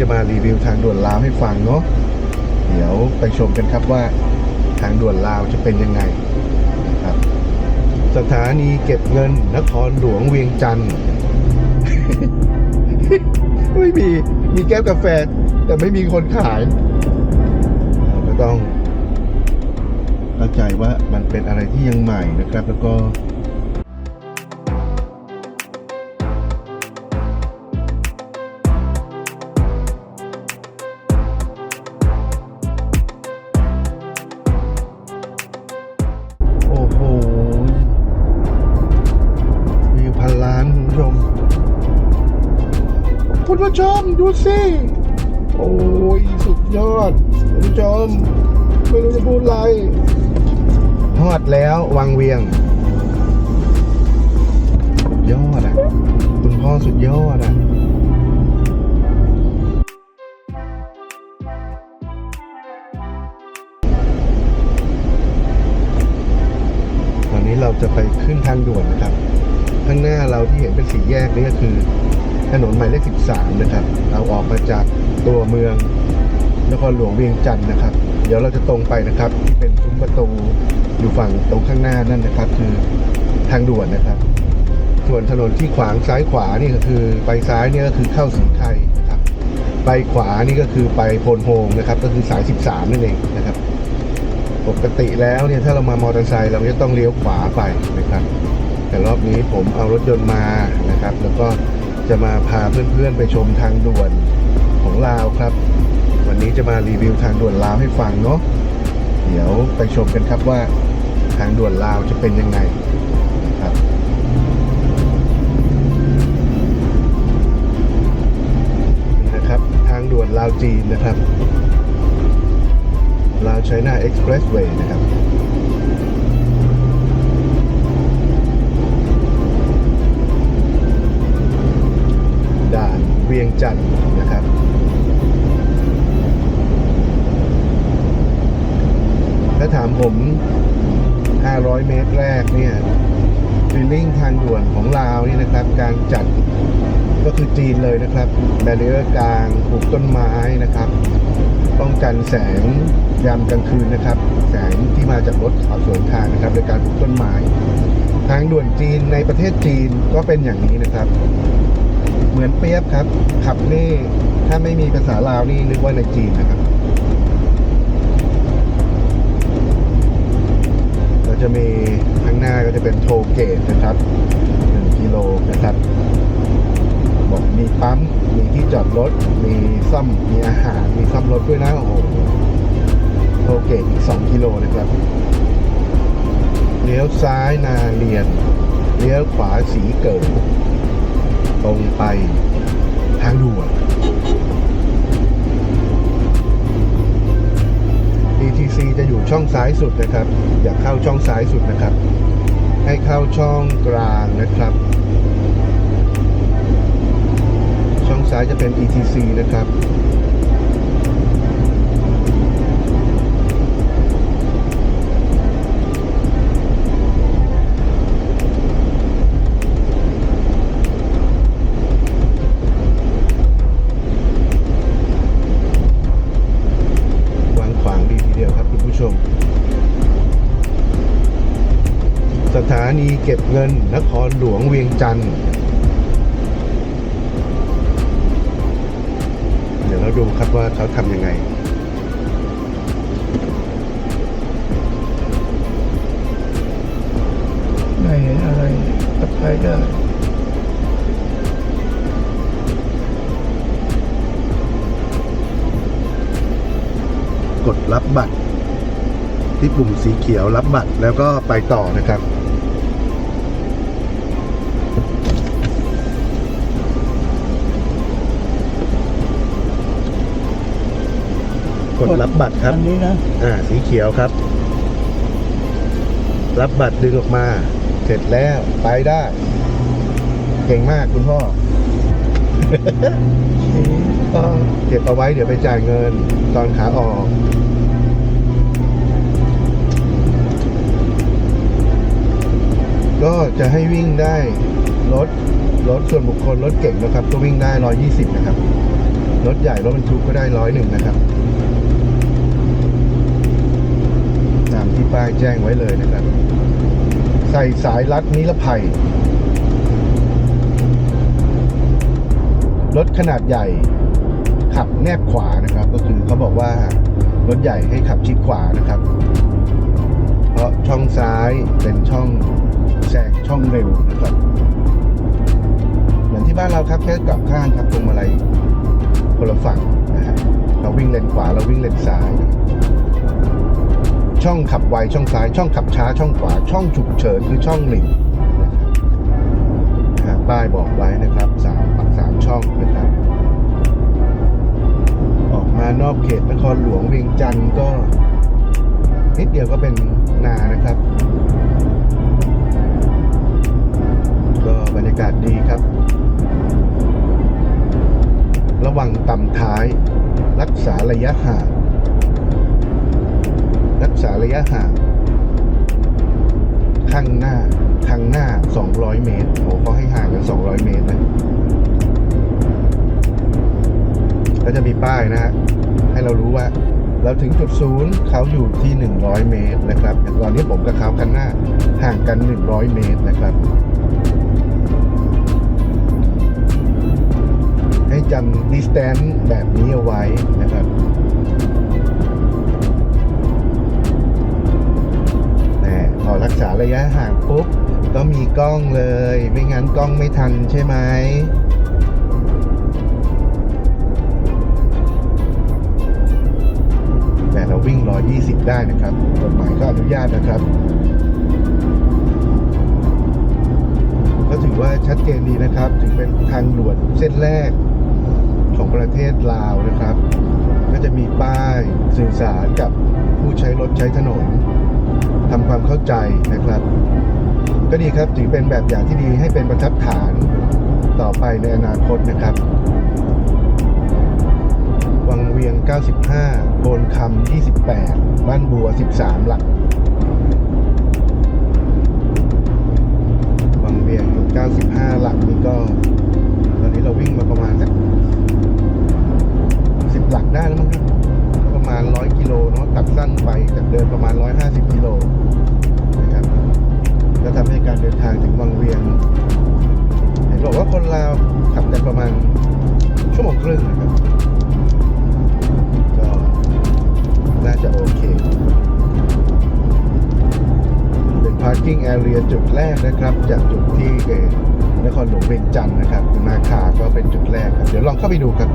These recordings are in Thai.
จะมารีวิวทางด่วนลาวให้ฟังเนาะเดี๋ยวไปชมกันครับว่าทางด่วนลาวจะเป็นยังไงนะครับ สถานีเก็บเงินนครหลวงเวียงจันทร์ไม่มีมีแก้วกาแฟ แต่ไม่มีคนขายเราก็ต้องเข้าใจว่ามันเป็นอะไรที่ยังใหม่นะครับ แล้วก็ ชมดูสิโอ้ย สุดยอดคุณผู้ชมไม่รู้จะพูดอะไรฮอดแล้ววังเวียง สุดยอดอะ คุณพ่อสุดยอดอะตอนนี้เราจะไปขึ้นทางด่วนนะครับ ข้างหน้าเราที่เห็นเป็นสีแยกนี่ก็คือ ถนนหมายเลข 13 นะครับ เราออกมาจากตัวเมืองนครหลวงเวียงจันทร์นะครับ เดี๋ยวเราจะตรงไปนะครับ ที่เป็นซุ้มประตูอยู่ฝั่งตรงข้างหน้านั่นนะครับ คือทางด่วนนะครับ ส่วนถนนที่ขวางซ้ายขวานี่ก็คือไปซ้ายนี่ก็คือเข้าสีไทยนะครับ ไปขวานี่ก็คือไปโพนโฮงนะครับ ก็คือสาย 13 นั่นเองนะครับ ปกติแล้วเนี่ยถ้าเรามามอเตอร์ไซค์เราจะต้องเลี้ยวขวาไปนะครับ แต่รอบนี้ผมเอารถยนต์มานะครับ แล้วก็ จะมาพาเพื่อนๆไปชมทางด่วนของลาวครับ วันนี้จะมารีวิวทางด่วนลาวให้ฟังเนาะเดี๋ยวไปชมกันครับว่าทางด่วนลาวจะเป็นยังไงนะครับนี่นะครับทางด่วนลาวจีนนะครับลาวไชน่าเอ็กซ์เพรสเวย์นะครับ ด่านเวียงจันทร์นะครับถ้าถามผม 500 เมตรแรกเนี่ยฟีลลิ่งทางด่วนของลาวนี่นะครับ การจัดก็คือจีนเลยนะครับแบเรียร์กลางปลูกต้นไม้นะครับ ป้องกันแสงยามกลางคืนนะครับ แสงที่มาจากรถขับสวนทางนะครับโดยการปลูกต้นไม้ ทางด่วนจีนในประเทศจีนก็เป็นอย่างนี้นะครับ เหมือนเปียบครับ ขับนี่ ถ้าไม่มีภาษาลาวนี่นึกว่าในจีนนะครับก็จะมีข้างหน้าก็จะเป็นโทเกตนะครับ1กิโลนะครับ บอกมีปั๊ม มีที่จอดรถ มีซ่อม มีอาหาร มีซ่อมรถด้วยนะ โอ้โห โทเกตอีก 2 กิโลนะครับ เลี้ยวซ้ายนาเรียน เลี้ยวขวาสีเกิด ตรงไปทางด่วน DTC จะอยู่ช่องซ้ายสุดนะครับ อย่าเข้าช่องซ้ายสุดนะครับ ให้เข้าช่องกลางนะครับ ช่องซ้ายจะเป็น ETC นะครับ ก็บเงินนครหลวงเวียงจันทร์เดี๋ยวเราดูครับว่าเขาทำยังไงไม่เห็นอะไรตัดไปได้กดรับบัตรที่ปุ่มสีเขียวรับบัตรแล้วก็ไปต่อนะครับ กดรับบัตรครับ อันนี้นะ อ่า สีเขียวครับ รับบัตรดึงออกมา เสร็จแล้วไปได้ เก่งมากคุณพ่อก็เก็บเอาไว้เดี๋ยวไปจ่ายเงิน ตอนขาออกก็จะให้วิ่งได้รถรถส่วนบุคคลรถเก่งนะครับ ก็วิ่งได้ 120 นะครับ รถใหญ่รถบรรทุกก็ได้ร้อยหนึ่งนะครับตามที่ ป้ายแจ้งไว้เลยนะครับ ใส่สายรัดนิรภัย รถขนาดใหญ่ขับแนบขวานะครับ ก็คือเขาบอกว่ารถใหญ่ให้ขับชิดขวานะครับ เพราะช่องซ้ายเป็นช่องแซงช่องเร็วนะครับเหมือนที่บ้านเราครับแค่กลับข้างครับตรงมาลัยคนละฝั่งนะฮะเราวิ่งเลนขวาเราวิ่งเลนซ้าย ช่องขับไวช่องซ้าย ช่องขับช้า ช่องขวา ช่องฉุกเฉินคือช่องหนึ่งนะครับป้ายบอกไว้นะครับสามปักสามช่องนะครับ ออกมานอกเขตนครหลวงเวียงจันทร์ก็ นิดเดียวก็เป็นนานะครับ ก็บรรยากาศดีครับ ระวังต่ำท้าย รักษาระยะห่าง ระยะห่าง ข้างหน้าข้างหน้า 200 เมตรโอ้เขาให้ห่างกัน 200 เมตรนะก็จะมีป้ายนะฮะให้เรารู้ว่า เราถึงจุดศูนย์เขาอยู่ที่ 100 เมตรนะครับตอนนี้ผมกับเขาคันหน้าห่างกัน 100 เมตรนะครับ ให้จำ distance แบบนี้เอาไว้นะครับ แหมพอรักษาระยะห่างปุ๊บก็มีกล้องเลย ไม่งั้นกล้องไม่ทันใช่ไหมแต่เราวิ่ง 120 ได้นะครับกฎหมายก็อนุญาตนะครับ ก็ถือว่าชัดเจนดีนะครับ ถึงเป็นทางด่วนเส้นแรกของประเทศลาวนะครับ ก็จะมีป้ายสื่อสารกับผู้ใช้รถใช้ถนน ทำความเข้าใจนะครับ ก็ดีครับถือเป็นแบบอย่างที่ดีให้เป็นบรรทัดฐานต่อไปในอนาคตนะครับ วังเวียง 95โพนคำ28 บ้านบัว 13 หลัก วังเวียง 95 หลักนี่ก็ตอนนี้เราวิ่งมาประมาณสัก10 หลักได้แล้วมั้งครับ ประมาณ 100 กิโลเนาะตัดสั้นไปจากเดินประมาณ 150 กิโลนะครับก็ทำให้การเดินทางถึงวังเวียงเห็นบอกว่าคนลาวขับกันประมาณชั่วโมงครึ่งนะครับก็น่าจะโอเคเป็น parking area จุดแรกนะครับ จากจุดที่เอ่อนครหลวงเวียงจันทร์นะครับนาคาก็เป็นจุดแรกครับ เดี๋ยวลองเข้าไปดูครับ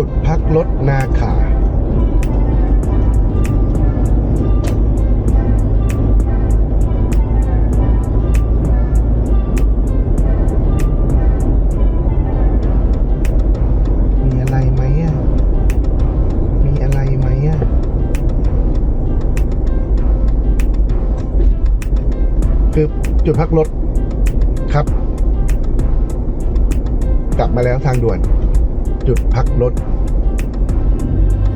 จุดพักรถนาคามีอะไรไหมอะมีอะไรไหมอะคือจุดพักรถครับ กลับมาแล้วทางด่วน จุดพักรถ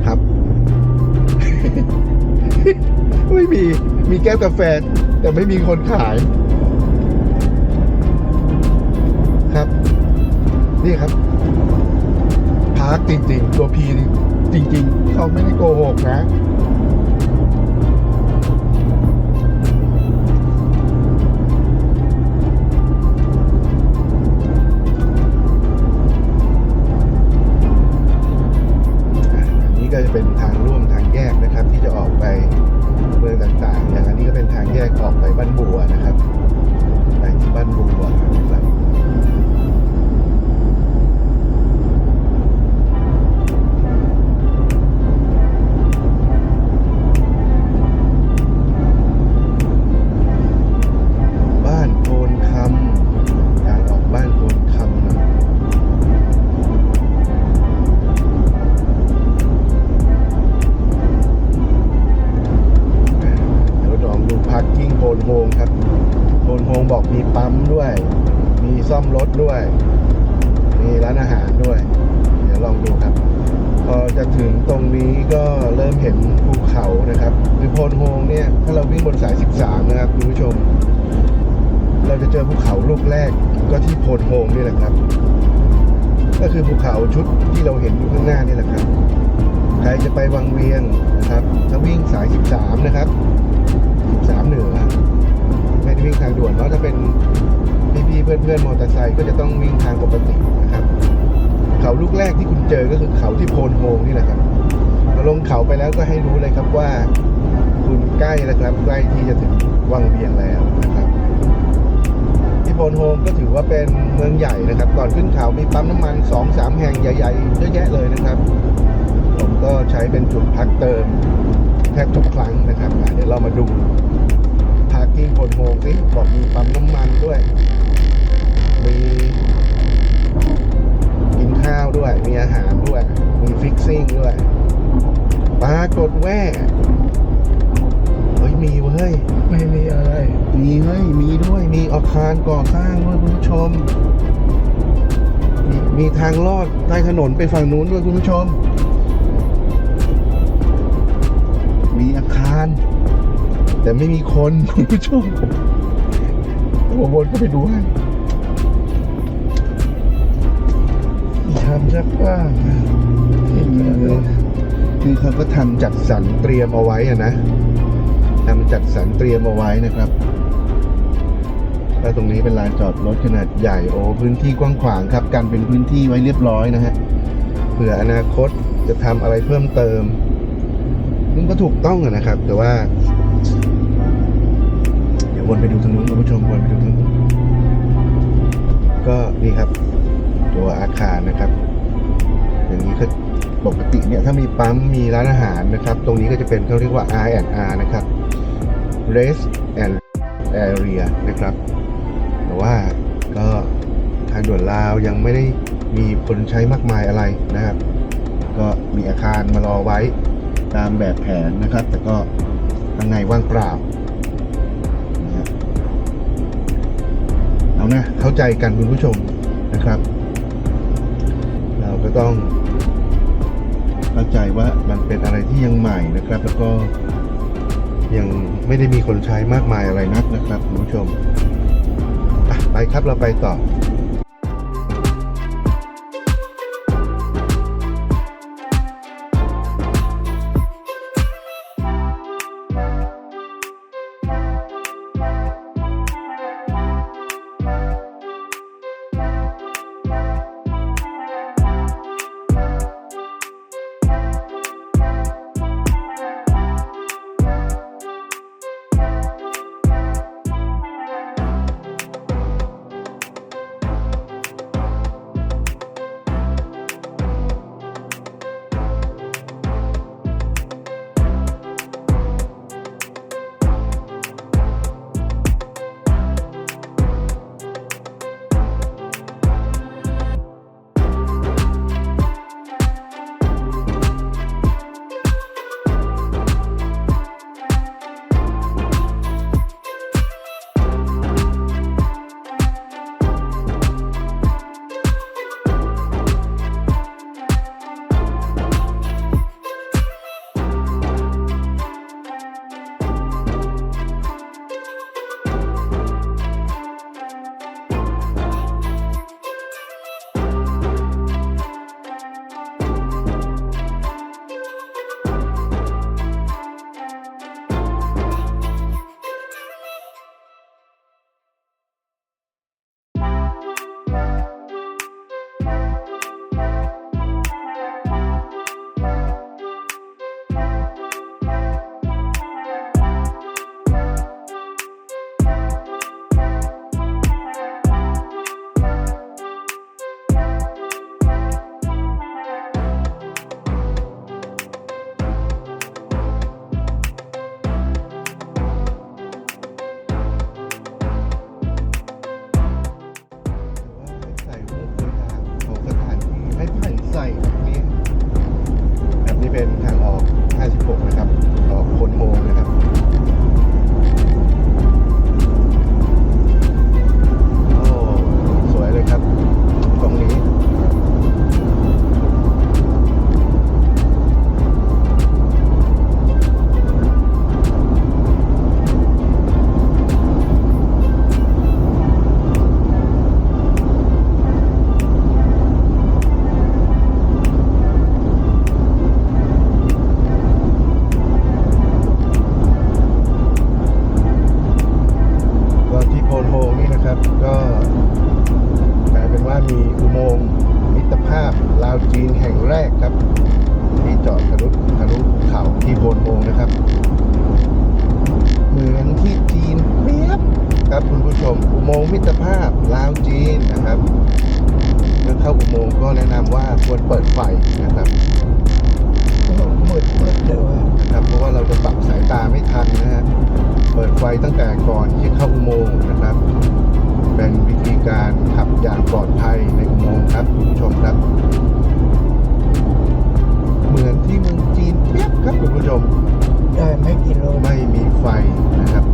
ครับ ไม่มีมีแก้วกาแฟ แต่ไม่มีคนขายครับ นี่ครับ พาร์คจริง ๆ ตัวพีจริง ๆ เขาไม่ได้โกหกนะ ก็จะต้องวิ่งทางปกตินะครับ เขาลูกแรกที่คุณเจอก็คือเขาที่โพนโฮงนี่แหละครับพอลงเขาไปแล้วก็ให้รู้เลยครับว่า คุณใกล้แล้วครับใกล้ที่จะถึงวังเวียงแล้วนะครับ ที่โพนโฮมก็ถือว่าเป็นเมืองใหญ่นะครับ ก่อนขึ้นเขามีปั๊มน้ำมัน2อสามแห่งใหญ่ๆเยอะแยะเลยนะครับ ผมก็ใช้เป็นจุดพักเติมแทบทุกครั้งนะครับเดี๋ยวเรามาดูพาร์กิ้งโพนโฮมสิบอกมีปั๊มน้ำมันด้วย มีกินข้าวด้วย มีอาหารด้วย มีฟิกซิ่งด้วยปรากฏแว่เฮ้ยมีเว้ย ไม่มีอะไร มีเฮ้ย มีด้วย มีอาคารก่อสร้างด้วยคุณผู้ชมมีมีทางลอดใต้ถนนไปฝั่งนู้นด้วยคุณผู้ชม มีอาคาร แต่ไม่มีคนคุณผู้ชมหัวบนก็ไปดูให้ ทำสักบ้างนะที่จะคือเขาก็ทำจัดสรรเตรียมเอาไว้อะนะทำจัดสรรเตรียมเอาไว้นะครับแล้วตรงนี้เป็นลานจอดรถขนาดใหญ่โอ้พื้นที่กว้างขวางครับกันเป็นพื้นที่ไว้เรียบร้อยนะฮะเผื่ออนาคตจะทำอะไรเพิ่มเติมซึ่งก็ถูกต้องนะครับ แต่ว่า เดี๋ยววนไปดูทางนู้นคุณผู้ชมวนไปดูทางนู้นก็นี่ครับ ตัวอาคารนะครับ อย่างนี้ก็ปกติเนี่ยถ้ามีปั๊มมีร้านอาหารนะครับ ตรงนี้ก็จะเป็นเขาเรียกว่า R&R นะครับ Rest and Area นะครับ แต่ว่าก็ทางด่วนลาวยังไม่ได้มีคนใช้มากมายอะไรนะครับ ก็มีอาคารมารอไว้ตามแบบแผนนะครับ แต่ก็ข้างในว่างเปล่านะฮะเอานะเข้าใจกันคุณผู้ชมนะครับ ต้องเข้าใจว่ามันเป็นอะไรที่ยังใหม่นะครับ แล้วก็ยังไม่ได้มีคนใช้มากมายอะไรนักนะครับคุณผู้ชมไปครับเราไปต่อ เปิดไฟนะครับมืดมืดเลยว่ะนะครับเพราะว่าเราจะปรับสายตาไม่ทันนะฮะเปิดไฟตั้งแต่ก่อนที่เข้าอุโมงค์นะครับ เป็นวิธีการขับอย่างปลอดภัยในอุโมงค์ครับคุณผู้ชมครับ เหมือนที่เมืองจีนเปียบครับคุณผู้ชมได้ไม่กี่โลไม่มีไฟนะครับ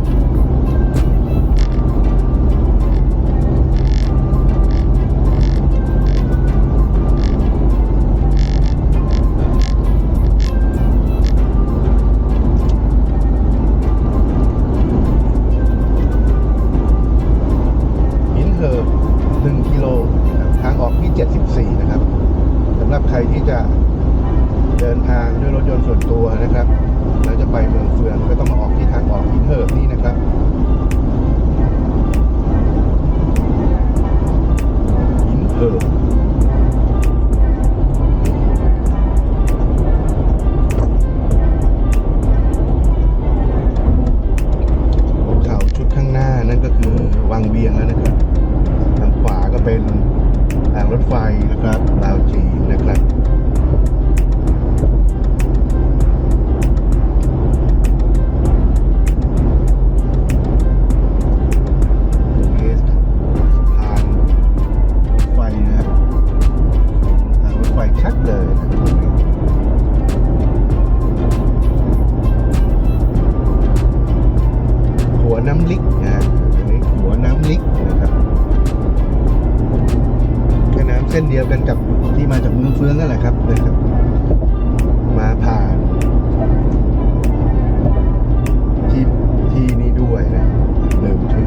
ที่มาจากเมืองเฟืองนั่นแหละครับนะครับ มาผ่านที่ที่นี่ด้วยนะลืมชื่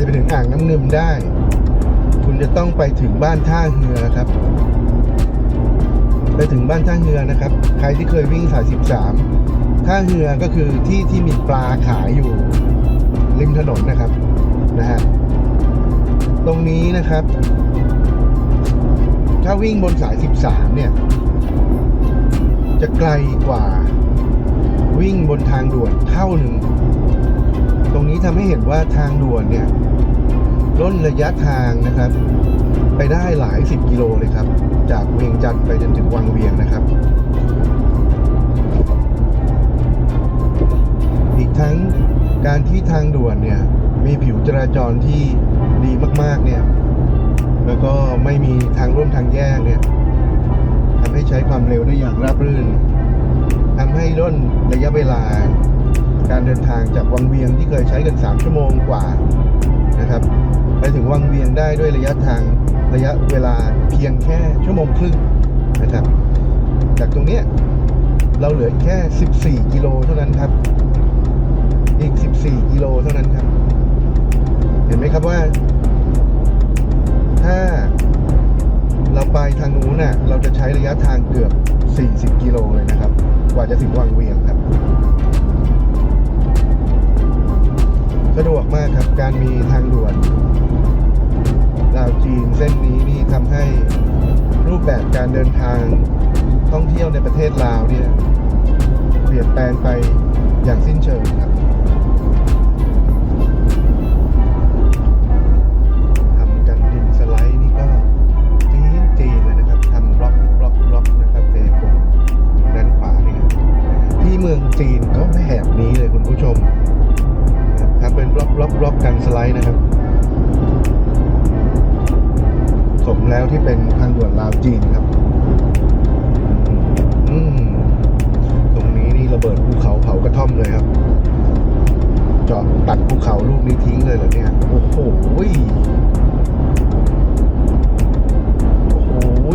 จะไปถึงอ่างน้ำเงิมได้ คุณจะต้องไปถึงบ้านท่าเรือครับ ไปถึงบ้านท่าเรือนะครับ ใครที่เคยวิ่งสาย 13 ท่าเรือก็คือที่ที่มีปลาขายอยู่ริมถนนนะครับนะฮะตรงนี้นะครับ ถ้าวิ่งบนสาย 13 เนี่ย จะไกลกว่าวิ่งบนทางด่วนเท่าหนึ่ง ตรงนี้ทำให้เห็นว่าทางด่วนเนี่ย ล่นระยะทางนะครับ ไปได้หลายสิบกิโลเลยครับ จากเวียงจันทร์ไปจนถึงวังเวียงนะครับ อีกทั้งการที่ทางด่วนเนี่ย มีผิวจราจรที่ดีมากๆเนี่ย แล้วก็ไม่มีทางร่วมทางแยกเนี่ยทำให้ใช้ความเร็วได้อย่างราบรื่นทำให้ล่นระยะเวลา การเดินทางจากวังเวียงที่เคยใช้กัน 3 ชั่วโมงกว่านะครับ ไปถึงวังเวียงได้ด้วยระยะทางระยะเวลาเพียงแค่ชั่วโมงครึ่งนะครับ จากตรงเนี้ยเราเหลือแค่ 14 กิโลเท่านั้นครับ อีก 14 กิโลเท่านั้นครับ เห็นไหมครับว่า ถ้าเราไปทางนู้นน่ะ เราจะใช้ระยะทางเกือบ 40 กิโลเลยนะครับ กว่าจะถึงวังเวียงครับ สะดวกมากครับ การมีทางด่วน ลาวจีนเส้นนี้นี่ทำให้รูปแบบการเดินทางท่องเที่ยวในประเทศลาวเนี่ยเปลี่ยนแปลงไปอย่างสิ้นเชิงครับทำกันดินสลด์นี่ก็จีนจีนเลยนะครับทำล็อกล็อกล็อกนะครับเทปูนด้านขวานี่ครับที่เมืองจีนก็แบบนี้เลยคุณผู้ชมทำเป็นบล็อกบล็อกบล็อกกันสไลด์นะครับ มแล้วที่เป็นทางด่วนลาวจีนครับตรงนี้นี่ระเบิดภูเขาเผากระท่อมเลยครับ จอดตัดภูเขาลูกนี้ทิ้งเลยเหรอเนี่ย โอ้โหโอ้โ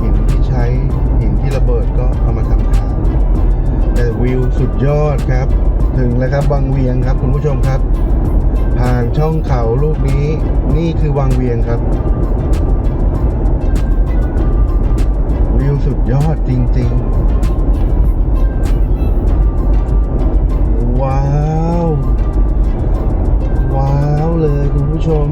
หินที่ใช้หินที่ระเบิดก็เอามาทำขายแต่วิวสุดยอดครับ ถึงแล้วครับบางเวียงครับคุณผู้ชมครับ ผ่านช่องเขาลูกนี้นี่คือวังเวียงครับ วิวสุดยอดจริง ๆ ว้าว ว้าวเลยคุณผู้ชม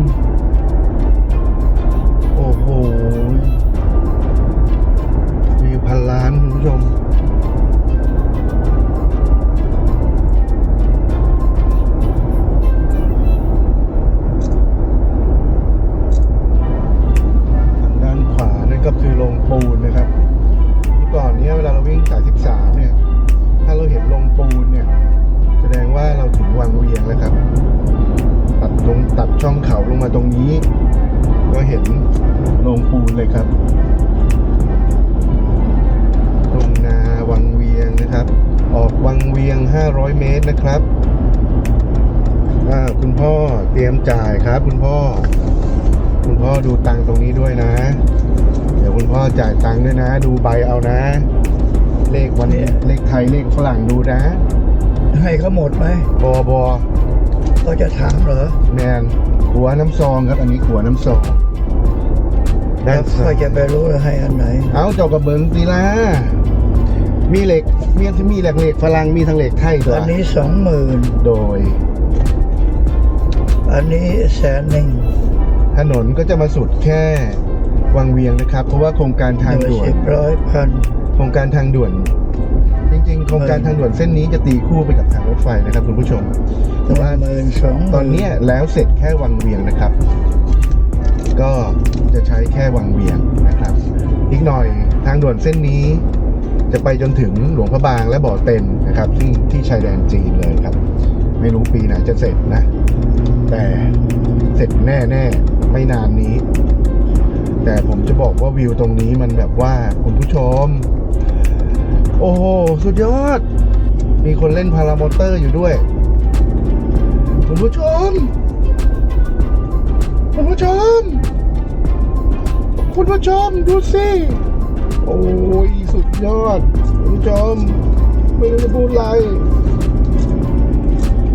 นะครับอ่าคุณพ่อเตรียมจ่ายครับ คุณพ่อ คุณพ่อดูตังค์ตรงนี้ด้วยนะ เดี๋ยวคุณพ่อจ่ายตังค์ด้วยนะ ดูใบเอานะ เลขวันเนี่ยเลขไทยเลขฝรั่งดูนะ ให้เขาหมดไหมบอบอเขาจะถามเหรอแมนขัวน้ำซองครับ อันนี้ขัวน้ำซองด้าแล้นวซ้าเขายจะไปรู้ว่าให้อันไหน เอาเจ้ากระเบิงตีละ มีเหล็กมีมีเหล็กเหล็กฝรั่งมีทั้งเหล็กไทยตัวอันนี้สองหมื่นโดย อันนี้แสนหนึ่งถนนก็จะมาสุดแค่วังเวียงนะครับ เพราะว่าโครงการทางหน่วยด่วนสิบร้อยพันโครงการทางด่วน จริงๆ โครงการทางด่วนเส้นนี้จะตีคู่ไปกับทางรถไฟนะครับคุณผู้ชม แต่ว่าหมื่นสองหมื่ตอนเนี้ยแล้วเสร็จแค่วังเวียงนะครับ ก็จะใช้แค่วังเวียงนะครับ อีกหน่อยทางด่วนเส้นนี้ จะไปจนถึงหลวงพระบางและบ่อเต็นนะครับ ที่ที่ชายแดนจีนเลยครับ ไม่รู้ปีไหนจะเสร็จนะ แต่เสร็จแน่แน่ไม่นานนี้ แต่ผมจะบอกว่าวิวตรงนี้มันแบบว่าคุณผู้ชม โอ้โห สุดยอด มีคนเล่นพารามอเตอร์อยู่ด้วย คุณผู้ชม คุณผู้ชม คุณผู้ชมดูสิ โอ้ยสุดยอดคุณผู้ชมไม่รู้จะพูดอะไร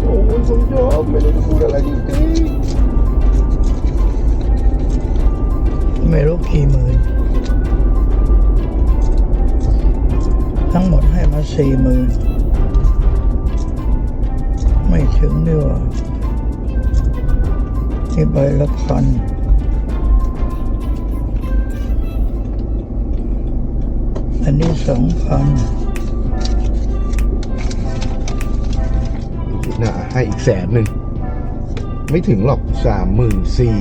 โอ้ยคุณผู้ชมไม่รู้จะพูดอะไรจริงไม่รู้กี่หมื่นทั้งหมดให้มาสี่หมื่นไม่ถึงดีกว่าที่ใบละพัน นนี้สองพันๆนะให้อีกแสนหนึ่ง ไม่ถึงหรอกสามหมื่นสี่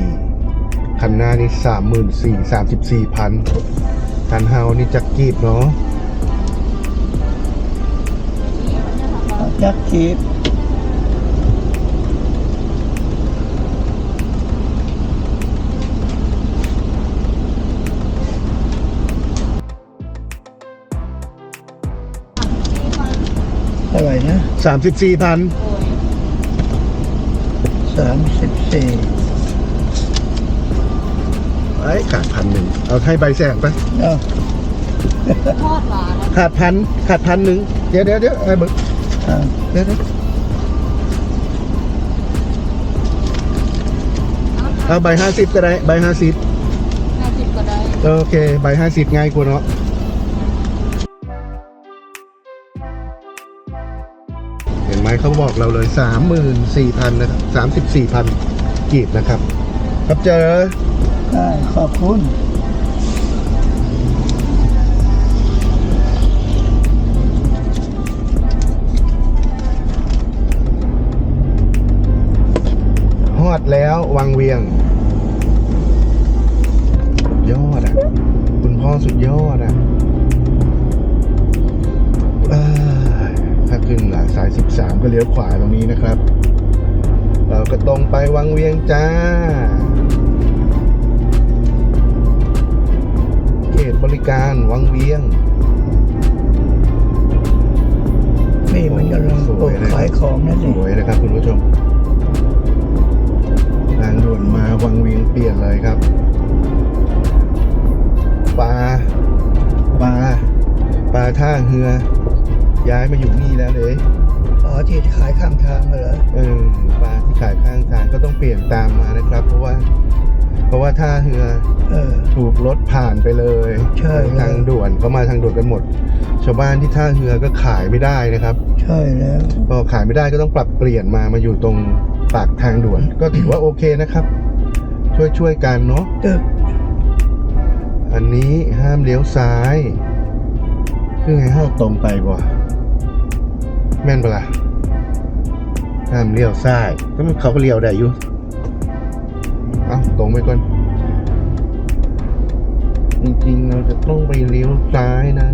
คันหน้านี่สามหมื่นสี่สามสิบสี่พันคันเฮานี่จักกีบเนาะยักษ์จีบ นะสามสิบสี่พันสามสิบสี่ไอ้ขาดพันหนึ่งเอาให้ใบแสงไปเอ้าทอดหวานแล้วขาดพันขาดพันหนึ่งเดี๋ยวเดี๋ยวเดี๋ยวไอ้เบิกอ่าเดี๋ยวเดี๋ยวเอาใบห้าสิบก็ได้ใบห้าสิบห้าสิบก็ได้ โอเค ใบห้าสิบง่ายกว่าเนาะ มเขาบอกเราเลยสามหมื่นสี่พันนะครับสามสิบสี่พันกีบนะครับ ครับเจอได้ขอบคุณ ฮอดแล้ววังเวียงสุดยอดอะ คุณพ่อสุดยอดอะ เอ้ยถ้า ขึ้นหลักสาย 13 ก็เลี้ยวขวาตรงนี้นะครับ เราก็ตรงไปวังเวียงจ้าเขตบริการวังเวียง นี่มันกำลังปลูกขายของนั่นสเองวยนะครับคุณผู้ชมทางด่วนมาวังเวียงเปลี่ยนเลยครับปลาปลาปลาท่าเรือ ย้ายมาอยู่นี่แล้วเลยอ๋อที่ขายข้างทางมาเหรอเออปลาที่ขายข้างทางก็ต้องเปลี่ยนตามมานะครับ เพราะว่า เพราะว่าท่าเรือเออ ถูกรถผ่านไปเลยใช่ ทางด่วนเขามาทางด่วนกันหมด ชาวบ้านที่ท่าเรือก็ขายไม่ได้นะครับ ใช่แล้ว พอขายไม่ได้ก็ต้องปรับเปลี่ยนมามาอยู่ตรงปากทางด่วน ก็ถือว่าโอเคนะครับ ช่วยช่วยๆกันเนาะตึกอันนี้ห้ามเลี้ยวซ้าย คือไงห้ามตรงไปบ่ แม่นปะล่ะห้ามเลี้ยวซ้ายก็มันเขาก็เลี้ยวได้อยู่เอาตรงไปก่อน จริงๆ เราจะต้องไปเลี้ยวซ้ายนะ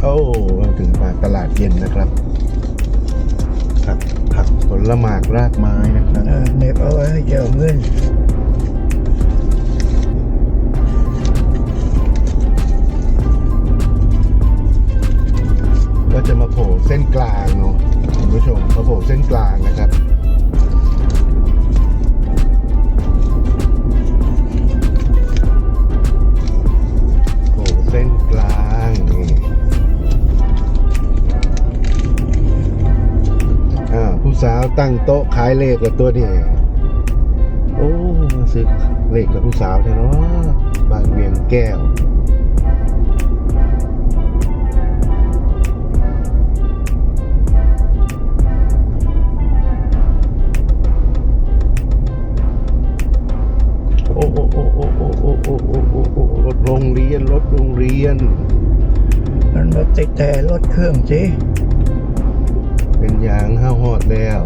โอ้มาถึงปากตลาดเย็นนะครับผักผักผลหมากรากไม้นะครับเน็บเอาไว้ให้เจ้าเงิน จะมาโผล่เส้นกลางเนาะคุณผู้ชมมาโผล่เส้นกลางนะครับโผล่เส้นกลางนี่อ่าผู้สาวตั้งโต๊ะขายเลขกับตัวนี่โอ้มาซื้อเลขกับผู้สาวเถอะเนาะบานเวียงแก้ว โอ้โอ้โอ้โอ้โอ้โอ้โอ้โอ้โอ้โอ้รถโรงเรียนรถโรงเรียน มันรถติดแต่รถเครื่องสิเป็นอย่างห้าหอดแล้ว